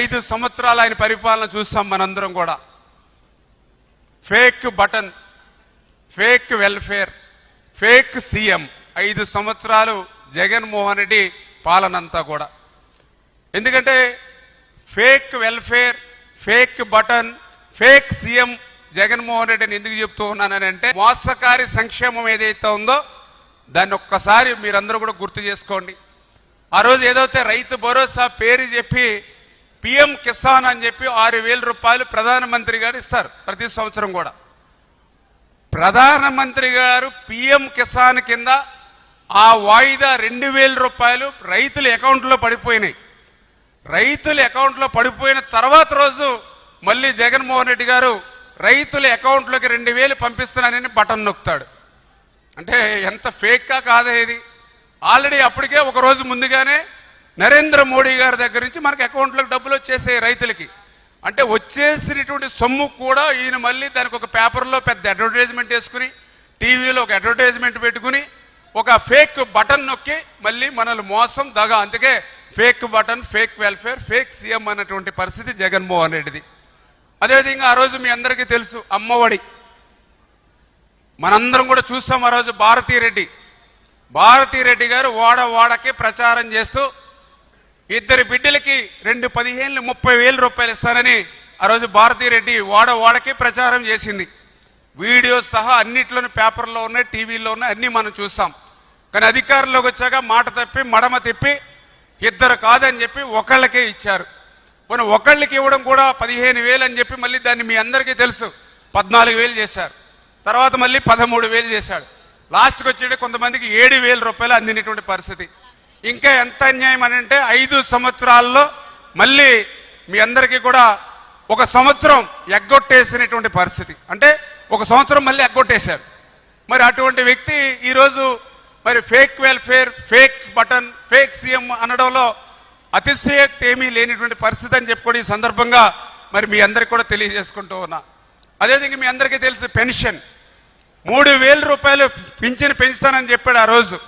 ఐదు సంవత్సరాలు ఆయన పరిపాలన చూస్తాం మనందరం కూడా. Fake button fake welfare fake CM. ఐదు సంవత్సరాలు జగన్మోహన్ రెడ్డి పాలనంతా కూడా. ఎందుకంటే fake welfare fake button fake CM Jaganmohan రెడ్డిని ఎందుకు చెప్తూ ఉన్నానంటే అంటే మోసకారి సంక్షేమం ఏదైతే ఉందో దాన్ని ఒక్కసారి మీరందరూ కూడా గుర్తు చేసుకోండి. ఆ రోజు ఏదైతే రైతు భరోసా పేరు చెప్పి పిఎం కిసాన్ అని చెప్పి ఆరు వేల రూపాయలు ప్రధానమంత్రి గారు ఇస్తారు ప్రతి సంవత్సరం కూడా. ప్రధానమంత్రి గారు పిఎం కిసాన్ కింద ఆ వాయిదా రెండు వేల రూపాయలు రైతుల అకౌంట్లో పడిపోయినాయి. రైతుల అకౌంట్లో పడిపోయిన తర్వాత రోజు మళ్ళీ జగన్మోహన్ రెడ్డి గారు రైతుల అకౌంట్లోకి రెండు వేలు పంపిస్తున్నానని బటన్ నొక్కుతాడు. అంటే ఎంత ఫేక్గా కాదా ఇది? ఆల్రెడీ అప్పటికే ఒక రోజు ముందుగానే నరేంద్ర మోడీ గారి దగ్గర నుంచి మనకి అకౌంట్లకు డబ్బులు వచ్చేసాయి రైతులకి. అంటే వచ్చేసినటువంటి సొమ్ము కూడా ఈయన మళ్ళీ దానికి ఒక పేపర్లో పెద్ద అడ్వర్టైజ్మెంట్ వేసుకుని టీవీలో ఒక అడ్వర్టైజ్మెంట్ పెట్టుకుని ఒక ఫేక్ బటన్ నొక్కి మళ్ళీ మనల్ని మోసం దగ. అందుకే fake button fake welfare fake CM అన్నటువంటి పరిస్థితి జగన్మోహన్ రెడ్డిది. అదేవిధంగా ఆ రోజు మీ అందరికీ తెలుసు అమ్మఒడి. మనందరం కూడా చూస్తాం ఆ రోజు భారతీరెడ్డి. భారతీరెడ్డి గారు వాడ వాడకి ప్రచారం చేస్తూ ఇద్దరు బిడ్డలకి రెండు పదిహేను ముప్పై వేల రూపాయలు ఇస్తానని ఆ రోజు భారతీరెడ్డి వాడ వాడకే ప్రచారం చేసింది. వీడియోస్ సహా అన్నిట్లోనూ పేపర్లో ఉన్నాయి టీవీలో ఉన్నాయి అన్నీ మనం చూస్తాం కానీ అధికారంలోకి వచ్చాక మాట తప్పి మడమ తిప్పి ఇద్దరు కాదని చెప్పి ఒకళ్ళకే ఇచ్చారు. పోనీ ఒకళ్ళకి ఇవ్వడం కూడా పదిహేను వేలు అని చెప్పి మళ్ళీ దాన్ని మీ అందరికీ తెలుసు. పద్నాలుగు వేలు చేశారు. తర్వాత మళ్ళీ పదమూడు వేలు చేశాడు. లాస్ట్కి వచ్చేటప్పుడు కొంతమందికి ఏడు వేల రూపాయలు అందినటువంటి పరిస్థితి. ఇంకా ఎంత అన్యాయం అని అంటే ఐదు సంవత్సరాల్లో మళ్ళీ మీ అందరికీ కూడా ఒక సంవత్సరం ఎగ్గొట్టేసినటువంటి పరిస్థితి. అంటే ఒక సంవత్సరం మళ్ళీ ఎగ్గొట్టేశారు. మరి అటువంటి వ్యక్తి ఈరోజు మరి fake welfare fake button fake CM అనడంలో అతిశయక్తి ఏమీ లేనిటువంటి పరిస్థితి అని చెప్పుకొని ఈ సందర్భంగా మరి మీ అందరికి కూడా తెలియజేసుకుంటూ ఉన్నా. అదేవిధంగా మీ అందరికీ తెలిసిన పెన్షన్. మూడు వేల రూపాయలు పింఛన్ పెంచుతానని చెప్పాడు ఆ రోజు.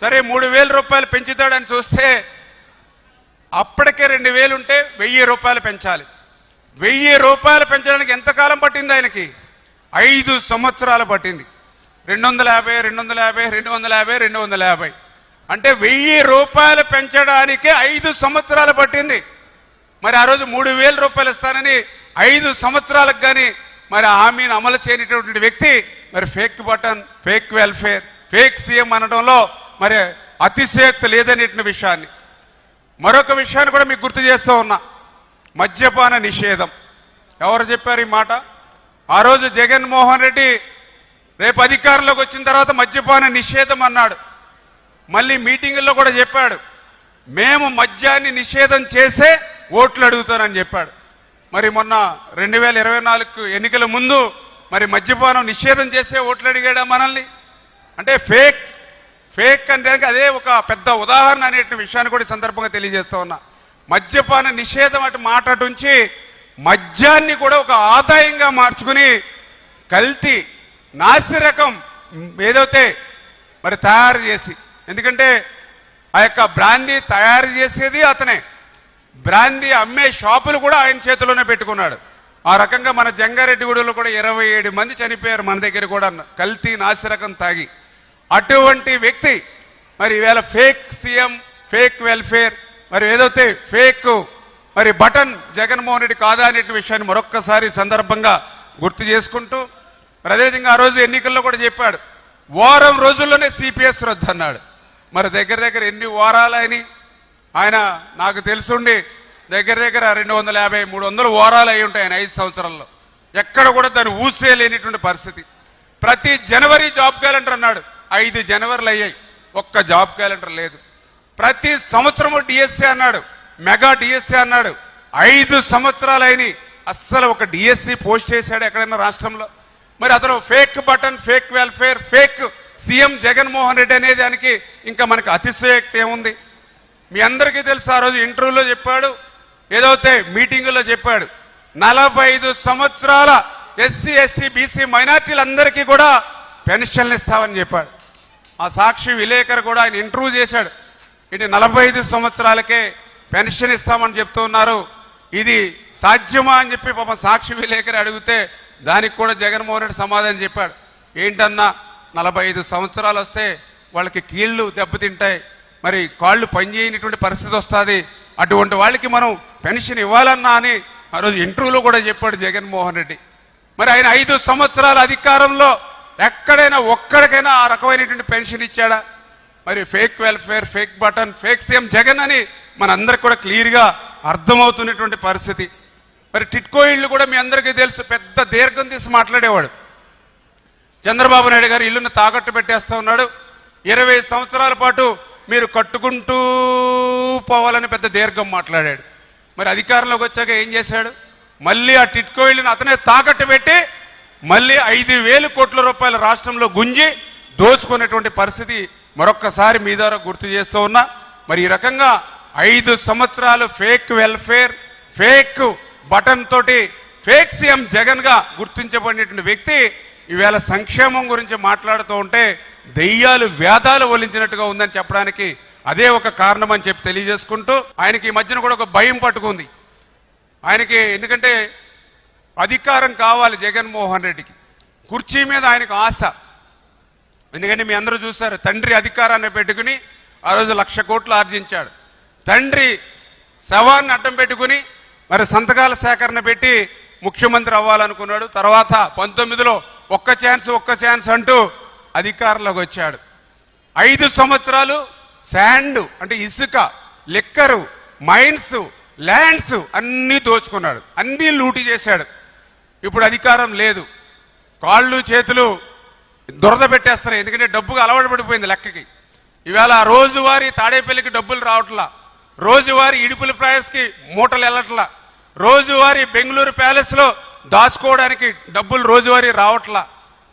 సరే మూడు వేల రూపాయలు పెంచుతాడని చూస్తే అప్పటికే రెండు వేలు ఉంటే వెయ్యి రూపాయలు పెంచాలి. వెయ్యి రూపాయలు పెంచడానికి ఎంతకాలం పట్టింది ఆయనకి? ఐదు సంవత్సరాలు పట్టింది. రెండు వందల యాభై రెండు వందల యాభై రెండు వందల యాభై రెండు వందల యాభై. అంటే వెయ్యి రూపాయలు పెంచడానికి ఐదు సంవత్సరాలు పట్టింది. మరి ఆ రోజు మూడు వేల రూపాయలు ఇస్తానని ఐదు సంవత్సరాలకు కానీ మరి హామీని అమలు చేయనటువంటి వ్యక్తి మరి fake button fake welfare fake CM అనడంలో మరి అతిశయోక్తి లేదనేటిన విషయాన్ని. మరొక విషయాన్ని కూడా మీకు గుర్తు చేస్తూ ఉన్నా. మద్యపాన నిషేధం. ఎవరు చెప్పారు ఈ మాట? ఆ రోజు జగన్మోహన్ రెడ్డి రేపు అధికారంలోకి వచ్చిన తర్వాత మద్యపాన నిషేధం అన్నాడు. మళ్ళీ మీటింగుల్లో కూడా చెప్పాడు. మేము మద్యాన్ని నిషేధం చేసే ఓట్లు అడుగుతానని చెప్పాడు. మరి మొన్న రెండు వేల ఇరవై నాలుగు ఎన్నికల ముందు మరి మద్యపానం నిషేధం చేసే ఓట్లు అడిగాడా మనల్ని? అంటే ఫేక్ ఫేక్ అంటే అదే ఒక పెద్ద ఉదాహరణ అనే విషయాన్ని కూడా సందర్భంగా తెలియజేస్తూ ఉన్నా. మద్యపాన నిషేధం అటు మాటటుంచి మద్యాన్ని కూడా ఒక ఆదాయంగా మార్చుకుని కల్తీ నాసిరకం ఏదైతే మరి తయారు చేసి ఎందుకంటే ఆ యొక్క బ్రాందీ తయారు చేసేది అతనే. బ్రాందీ అమ్మే షాపులు కూడా ఆయన చేతిలోనే పెట్టుకున్నాడు. ఆ రకంగా మన జంగారెడ్డిగూడలో కూడా ఇరవై ఏడు మంది చనిపోయారు మన దగ్గర కూడా కల్తీ నాసిరకం తాగి. అటువంటి వ్యక్తి మరి ఈవేళ ఫేక్ సీఎం ఫేక్ వెల్ఫేర్ మరి ఏదైతే ఫేక్ మరి బటన్ జగన్మోహన్ రెడ్డి కాదా అనే విషయాన్ని మరొక్కసారి సందర్భంగా గుర్తు చేసుకుంటూ మరి అదేవిధంగా ఆ రోజు ఎన్నికల్లో కూడా చెప్పాడు వారం రోజుల్లోనే సిపిఎస్ రద్దు అన్నాడు. మరి దగ్గర దగ్గర ఎన్ని వారాలని ఆయన నాకు తెలుసుండి దగ్గర దగ్గర రెండు వందల యాభై మూడు వందల వారాలు అయి ఉంటాయి ఆయన ఐదు సంవత్సరాల్లో. ఎక్కడ కూడా దాన్ని ఊసే లేనిటువంటి పరిస్థితి. ప్రతి జనవరి జాబ్ క్యాలెండర్ అన్నాడు. ఐదు జనవరిలు అయ్యాయి. ఒక్క జాబ్ క్యాలెండర్ లేదు. ప్రతి సంవత్సరము డిఎస్సీ అన్నాడు. మెగా డిఎస్సీ అన్నాడు. ఐదు సంవత్సరాలు అయినాయి. అస్సలు ఒక డిఎస్సి పోస్ట్ చేశాడు ఎక్కడైనా రాష్ట్రంలో? మరి అతను fake button fake welfare fake CM Jaganmohan Reddy అనే దానికి ఇంకా మనకి అతిశయోక్తి ఏముంది? మీ అందరికీ తెలుసు ఆ రోజు ఇంటర్వ్యూలో చెప్పాడు ఏదైతే మీటింగులో చెప్పాడు నలభై ఐదు సంవత్సరాల ఎస్సీ ఎస్టీ బీసీ మైనార్టీలందరికీ కూడా పెన్షన్లు ఇస్తామని చెప్పాడు. ఆ సాక్షి విలేకరు కూడా ఆయన ఇంటర్వ్యూ చేశాడు. ఇది నలభై ఐదు సంవత్సరాలకే పెన్షన్ ఇస్తామని చెప్తూ ఉన్నారు. ఇది సాధ్యమా అని చెప్పి పాపం సాక్షి విలేకరి అడిగితే దానికి కూడా జగన్మోహన్ రెడ్డి సమాధానం చెప్పాడు. ఏంటన్నా నలభై ఐదు సంవత్సరాలు వస్తే వాళ్ళకి కీళ్ళు దెబ్బతింటాయి. మరి కాళ్ళు పనిచేయనటువంటి పరిస్థితి వస్తుంది. అటువంటి వాళ్ళకి మనం పెన్షన్ ఇవ్వాలన్నా అని ఆ రోజు ఇంటర్వ్యూలో కూడా చెప్పాడు జగన్మోహన్ రెడ్డి. మరి ఆయన ఐదు సంవత్సరాల అధికారంలో ఎక్కడైనా ఒక్కడికైనా ఆ రకమైనటువంటి పెన్షన్ ఇచ్చాడా? మరి fake welfare fake button fake CM Jagan అని మనందరికి కూడా క్లియర్గా అర్థమవుతున్నటువంటి పరిస్థితి. మరి టిట్కో ఇళ్ళు కూడా మీ అందరికీ తెలుసు పెద్ద దీర్ఘం తీసి మాట్లాడేవాడు. చంద్రబాబు నాయుడు గారు ఇల్లును తాకట్టు పెట్టేస్తా ఉన్నాడు. ఇరవై సంవత్సరాల పాటు మీరు కట్టుకుంటూ పోవాలని పెద్ద దీర్ఘం మాట్లాడాడు. మరి అధికారంలోకి వచ్చాక ఏం చేశాడు? మళ్ళీ ఆ టిట్కో ఇల్లును అతనే తాకట్టు పెట్టి మళ్ళీ ఐదు వేలు కోట్ల రూపాయల రాష్ట్రంలో గుంజి దోచుకునేటువంటి పరిస్థితి మరొక్కసారి మీ ద్వారా గుర్తు చేస్తూ ఉన్నా. మరి ఈ రకంగా ఐదు సంవత్సరాలు ఫేక్ వెల్ఫేర్ ఫేక్ బటన్ తోటి ఫేక్ సీఎం జగన్గా గుర్తించబడినటువంటి వ్యక్తి ఈవేళ సంక్షేమం గురించి మాట్లాడుతూ ఉంటే దెయ్యాలు వేదాలు ఒలించినట్టుగా ఉందని చెప్పడానికి అదే ఒక కారణం అని చెప్పి తెలియజేసుకుంటూ ఆయనకి ఈ మధ్యన కూడా ఒక భయం పట్టుకుంది. ఆయనకి ఎందుకంటే అధికారం కావాలి జగన్మోహన్ రెడ్డికి. కుర్చీ మీద ఆయనకు ఆశ. ఎందుకంటే మీ అందరూ చూశారు తండ్రి అధికారాన్ని పెట్టుకుని ఆ రోజు లక్ష కోట్లు ఆర్జించాడు. తండ్రి శవాన్ని అడ్డం పెట్టుకుని మరి సంతకాల సేకరణ పెట్టి ముఖ్యమంత్రి అవ్వాలనుకున్నాడు. తర్వాత పంతొమ్మిదిలో ఒక్క ఛాన్స్ ఒక్క ఛాన్స్ అంటూ అధికారంలోకి వచ్చాడు. ఐదు సంవత్సరాలు శాండ్ అంటే ఇసుక లిక్కరు మైన్స్ ల్యాండ్స్ అన్నీ దోచుకున్నాడు. అన్నీ లూటి చేశాడు. ఇప్పుడు అధికారం లేదు. కాళ్ళు చేతులు దురద పెట్టేస్తారు ఎందుకంటే డబ్బుకు అలవాటు పడిపోయింది లెక్కకి. ఇవాళ రోజువారీ తాడేపల్లికి డబ్బులు రావట్లా. రోజువారీ ఇడుపుల ప్రయాస్కి మూటలు వెళ్ళట్లా రోజువారీ బెంగళూరు ప్యాలెస్లో దాచుకోవడానికి డబ్బులు రోజువారీ రావట్లా.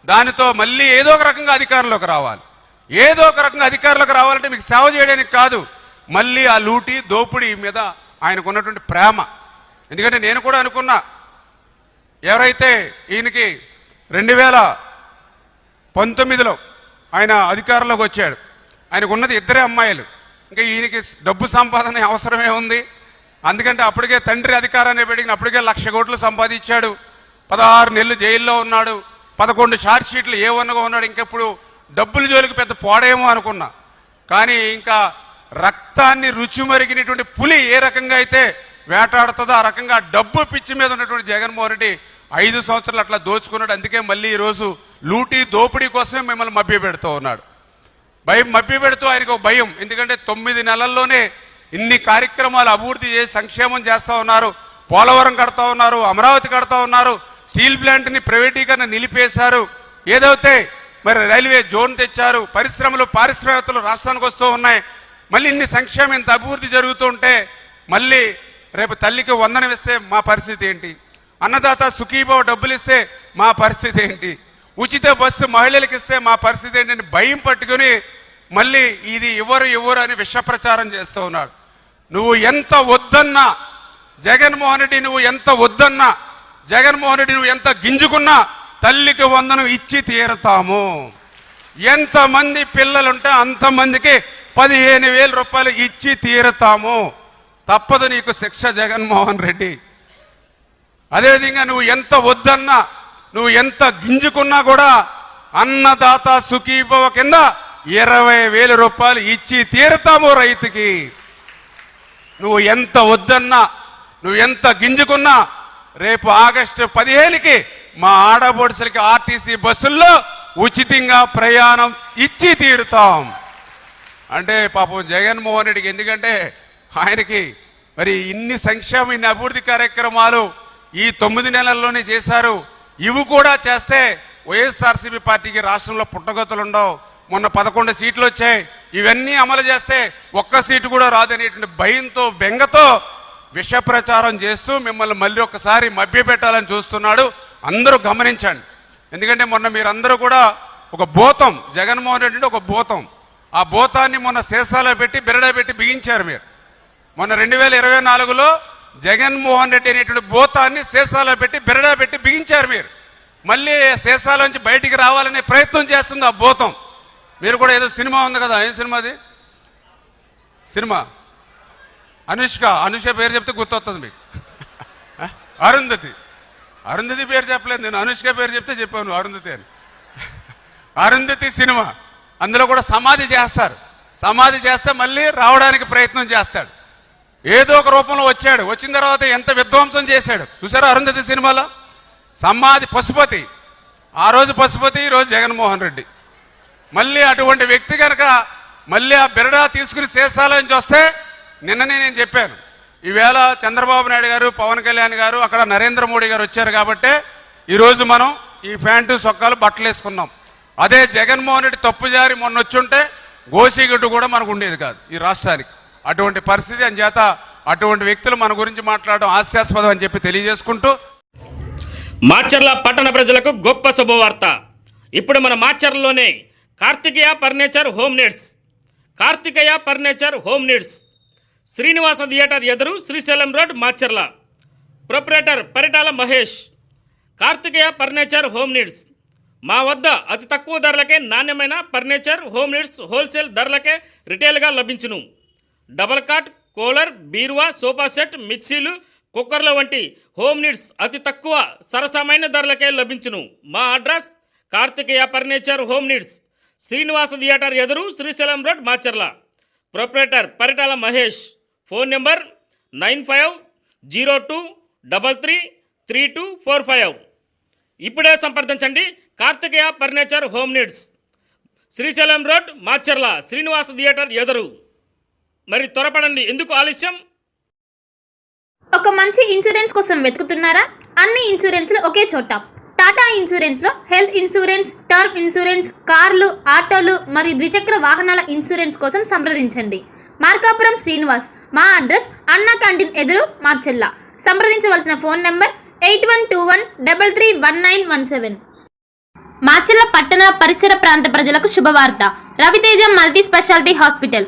దానితో మళ్ళీ ఏదో ఒక రకంగా అధికారంలోకి రావాలి. ఏదో ఒక రకంగా అధికారంలోకి రావాలంటే మీకు సేవ చేయడానికి కాదు. మళ్ళీ ఆ లూటి దోపిడీ మీద ఆయనకు ఉన్నటువంటి ప్రేమ. ఎందుకంటే నేను కూడా అనుకున్నా ఎవరైతే ఈయనకి రెండు వేల పంతొమ్మిదిలో ఆయన అధికారంలోకి వచ్చాడు ఆయనకు ఉన్నది ఇద్దరే అమ్మాయిలు. ఇంకా ఈయనకి డబ్బు సంపాదన అవసరమే ఉంది. అందుకంటే అప్పటికే తండ్రి అధికారాన్ని పెడిగిన అప్పటికే లక్ష కోట్లు సంపాదించాడు. పదహారు నెలలు జైల్లో ఉన్నాడు. పదకొండు షార్ట్ షీట్లు ఏ వన్గా ఉన్నాడు. ఇంకెప్పుడు డబ్బుల జోలికి పెద్ద పోడేమో అనుకున్నా. కానీ ఇంకా రక్తాన్ని రుచి మరిగినటువంటి పులి ఏ రకంగా అయితే వేటాడుతుందో ఆ రకంగా డబ్బు పిచ్చి మీద ఉన్నటువంటి జగన్మోహన్ రెడ్డి ఐదు సంవత్సరాలు అట్లా దోచుకున్నాడు. అందుకే మళ్ళీ ఈ రోజు లూటీ దోపిడీ కోసమే మిమ్మల్ని మభ్య పెడుతూ ఉన్నాడు. భయం మభ్య పెడుతూ ఆయనకు ఒక భయం. ఎందుకంటే తొమ్మిది నెలల్లోనే ఇన్ని కార్యక్రమాలు అభివృద్ధి చేసి సంక్షేమం చేస్తూ ఉన్నారు. పోలవరం కడతా ఉన్నారు అమరావతి కడతా ఉన్నారు. స్టీల్ ప్లాంట్ని ప్రైవేటీకరణ నిలిపేశారు. ఏదైతే మరి రైల్వే జోన్ తెచ్చారు పరిశ్రమలు పారిశ్రామికలు రాష్ట్రానికి వస్తూ ఉన్నాయి. మళ్ళీ ఇన్ని సంక్షేమం ఇంత అభివృద్ధి జరుగుతూ ఉంటే మళ్ళీ రేపు తల్లికి వందనం ఇస్తే మా పరిస్థితి ఏంటి? అన్నదాత సుఖీభావ డబ్బులు ఇస్తే మా పరిస్థితి ఏంటి? ఉచిత బస్సు మహిళలకు ఇస్తే మా పరిస్థితి ఏంటని భయం పట్టుకుని మళ్ళీ ఇది ఎవరు ఎవరు అని విషప్రచారం చేస్తూ ఉన్నాడు. నువ్వు ఎంత వద్దన్నా జగన్మోహన్ రెడ్డి నువ్వు ఎంత వద్దన్నా జగన్మోహన్ రెడ్డి నువ్వు ఎంత గింజుకున్నా తల్లికి వందనం ఇచ్చి తీరతాము. ఎంతమంది పిల్లలుంటే అంతమందికి పదిహేను వేల రూపాయలు ఇచ్చి తీరతాము. తప్పదు నీకు శిక్ష జగన్మోహన్ రెడ్డి. అదేవిధంగా నువ్వు ఎంత వద్దన్నా నువ్వు ఎంత గింజుకున్నా కూడా అన్నదాత సుఖీభవ కింద ఇరవై వేల రూపాయలు ఇచ్చి తీరుతాము రైతుకి. నువ్వు ఎంత వద్దన్నా నువ్వు ఎంత గింజుకున్నా రేపు ఆగస్టు పదిహేనుకి మా ఆడబొడుసులకి ఆర్టీసీ బస్సుల్లో ఉచితంగా ప్రయాణం ఇచ్చి తీరుతాం. అంటే పాపం జగన్మోహన్ రెడ్డికి ఎందుకంటే ఆయనకి మరి ఇన్ని సంక్షేమ ఇన్ని అభివృద్ధి కార్యక్రమాలు ఈ తొమ్మిది నెలల్లోనే చేశారు. ఇవి కూడా చేస్తే వైఎస్ఆర్సీపీ పార్టీకి రాష్ట్రంలో పుట్టగతులు ఉండవు. మొన్న పదకొండు సీట్లు వచ్చాయి. ఇవన్నీ అమలు చేస్తే ఒక్క సీటు కూడా రాదనేటువంటి భయంతో బెంగతో విష ప్రచారం చేస్తూ మిమ్మల్ని మళ్ళీ ఒకసారి మభ్యపెట్టాలని చూస్తున్నాడు. అందరూ గమనించండి. ఎందుకంటే మొన్న మీరందరూ కూడా ఒక భూతం జగన్మోహన్ రెడ్డి ఒక భూతం. ఆ భూతాన్ని మొన్న సీసాలో పెట్టి బిరడా పెట్టి బిగించారు మీరు. మొన్న రెండు వేల ఇరవై నాలుగులో జగన్మోహన్ రెడ్డి అనేటువంటి భూతాన్ని సీసాలో పెట్టి బెరడా పెట్టి బిగించారు మీరు. మళ్ళీ సీసాలోంచి బయటికి రావాలనే ప్రయత్నం చేస్తుంది ఆ భూతం. మీరు కూడా ఏదో సినిమా ఉంది కదా ఏం సినిమా అది? సినిమా? అనుష్క అనుష్క పేరు చెప్తే గుర్తొస్తుంది మీకు. అరుంధతి. అరుంధతి పేరు చెప్పలేదు నేను అనుష్క పేరు చెప్తే చెప్పాను అరుంధతి అని. అరుంధతి సినిమా. అందులో కూడా సమాధి చేస్తారు. సమాధి చేస్తే మళ్ళీ రావడానికి ప్రయత్నం చేస్తాడు. ఏదో ఒక రూపంలో వచ్చాడు. వచ్చిన తర్వాత ఎంత విధ్వంసం చేశాడు. చూసారా అరుంధతి సినిమాలో? సమాధి పశుపతి. ఆ రోజు పశుపతి ఈ రోజు జగన్మోహన్ రెడ్డి. మళ్ళీ అటువంటి వ్యక్తి కనుక మళ్ళీ ఆ బిరడా తీసుకుని శేషాలయం వస్తే నిన్ననే నేను చెప్పాను. ఈవేళ చంద్రబాబు నాయుడు గారు పవన్ కళ్యాణ్ గారు అక్కడ నరేంద్ర మోడీ గారు వచ్చారు కాబట్టే ఈరోజు మనం ఈ ప్యాంటు సొక్కాలు బట్టలు వేసుకున్నాం. అదే జగన్మోహన్ రెడ్డి తప్పు జారి మొన్న వచ్చుంటే గోసిగడ్డు కూడా మనకు ఉండేది కాదు ఈ రాష్ట్రానికి. అటువంటి పరిస్థితి అని చేత అటువంటి వ్యక్తులు మన గురించి మాట్లాడడం హాస్యాస్పదం అని చెప్పి తెలియజేసుకుంటూ మాచర్ల పట్టణ ప్రజలకు గొప్ప శుభవార్త. ఇప్పుడు మన మాచర్లలోనే Karthikeya furniture home needs. Karthikeya furniture home needs. Srinivasa theatre ఎదురు Srisailam road Macherla. Proprietor Paritala Mahesh. Karthikeya furniture home needs. మా వద్ద అతి తక్కువ ధరలకే నాణ్యమైన ఫర్నిచర్ హోమ్ నీడ్స్ హోల్సేల్ ధరలకే రిటైల్గా లభించును. డబల్ కాట్ కూలర్ బీరువా సోఫా సెట్ మిక్సీలు కుక్కర్ల వంటి హోమ్ నీడ్స్ అతి తక్కువ సరసమైన ధరలకే లభించును. మా address Karthikeya furniture home needs Srinivasa theatre ఎదురు Srisailam road Macherla. Proprietor Paritala Mahesh. Phone number nine five zero two double three three two four five. ఇప్పుడే సంప్రదించండి Karthikeya furniture home needs. Srisailam road Macherla Srinivasa theatre ఎదురు. మరి త్వరపడండి. ఎందుకు ఆలస్యం? ఒక మంచి ఇన్సూరెన్స్ కోసం వెతుకుతున్నారా? అన్ని ఇన్సూరెన్స్లు ఒకే చోట. టాటా ఇన్సూరెన్స్లో హెల్త్ ఇన్సూరెన్స్ టర్మ్ ఇన్సూరెన్స్ కార్లు ఆటోలు మరియు ద్విచక్ర వాహనాల ఇన్సూరెన్స్ కోసం సంప్రదించండి. మార్కాపురం శ్రీనివాస్. మా అడ్రస్ అన్నా క్యాంటీన్ ఎదురు మార్చెల్ల. సంప్రదించవలసిన phone number eight one two one double three one nine one seven. Macherla పట్టణ పరిసర ప్రాంత ప్రజలకు శుభవార్త. Raviteja multi speciality hospital.